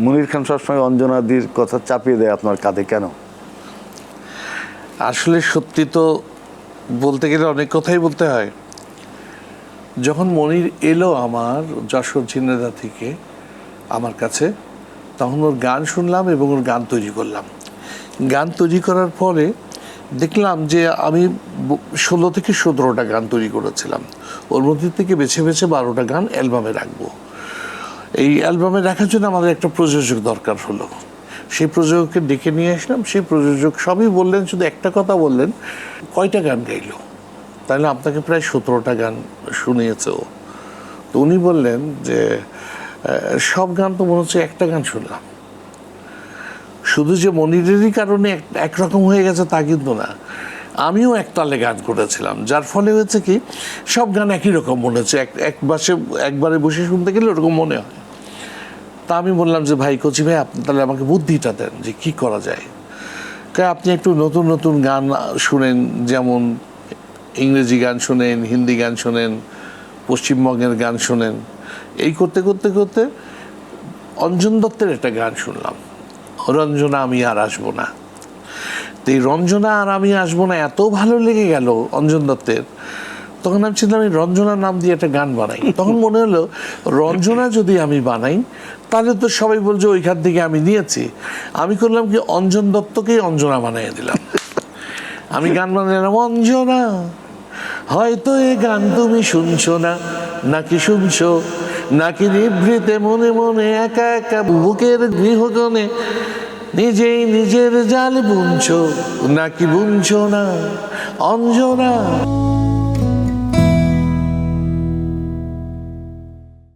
মনির খান সবসময় অঞ্জনাদির কথা চাপিয়ে দেয় আপনার কাঁধে, কেন? আসলে সত্যি তো বলতে গেলে অনেক কথাই বলতে হয়। যখন মনির এলো আমার যশোর ঝিনেদা থেকে আমার কাছে, তখন ওর গান শুনলাম এবং ওর গান তৈরি করলাম। গান তৈরি করার পরে দেখলাম যে আমি ষোলো থেকে সতেরোটা গান তৈরি করেছিলাম। ওর মধ্যে থেকে বেছে বেছে বারোটা গান অ্যালবামে রাখব। এই অ্যালবামে রাখার জন্য আমাদের একটা প্রযোজক দরকার হলো। সেই প্রযোজককে ডেকে নিয়ে আসলাম, সেই প্রযোজক সবই বললেন, শুধু একটা কথা বললেন, কয়টা গান গাইলো? তাহলে আপনাকে প্রায় সতেরোটা গান শুনিয়েছে ও। তো উনি বললেন যে সব গান তো মনে হচ্ছে একটা গান শুনলাম। শুধু যে মনিরেরই কারণে এক- একরকম হয়ে গেছে তা কিন্তু না। আমিও এক তালে গান করেছিলাম, যার ফলে হয়েছে কি, সব গান একই রকম মনে হচ্ছে। এক এক বাসে, একবারে বসে শুনতে গেলে ওরকম মনে হয়। তা আমি বললাম যে, ভাই, কচি ভাই, আপনি তাহলে আমাকে বুদ্ধিটা দেন যে কি করা যায়। আপনি একটু নতুন নতুন গান শুনেন, যেমন ইংরেজি গান শোনেন, হিন্দি গান শোনেন, পশ্চিমবঙ্গের গান শোনেন। এই করতে করতে করতে অঞ্জন দত্তের একটা গান শুনলাম, রঞ্জনা আমি আর আসব না। তো এই রঞ্জনা আর আমি আসব না এত ভালো লেগে গেল অঞ্জন দত্তের, তখন আমি চিন্তা আমি রঞ্জনা নাম দিয়ে একটা গান বানাই। তখন মনে হলো, রঞ্জনা যদি আমি বানাই তাহলে তো সবাই বলছে, ওইখান থেকে আমি নিয়েছি। আমি করলাম কি, অঞ্জন দত্তকেই অঞ্জনা বানিয়ে দিলাম। আমি গান বানালাম অঞ্জনা, হয়তো এ গান তুমি শুনছো না, নাকি শুনছো? নাকি নিভৃতে মনে মনে একা একা বুকের গৃহগণে নিজেই নিজের জাল বুনছো? নাকি বুনছো না, অঞ্জনা?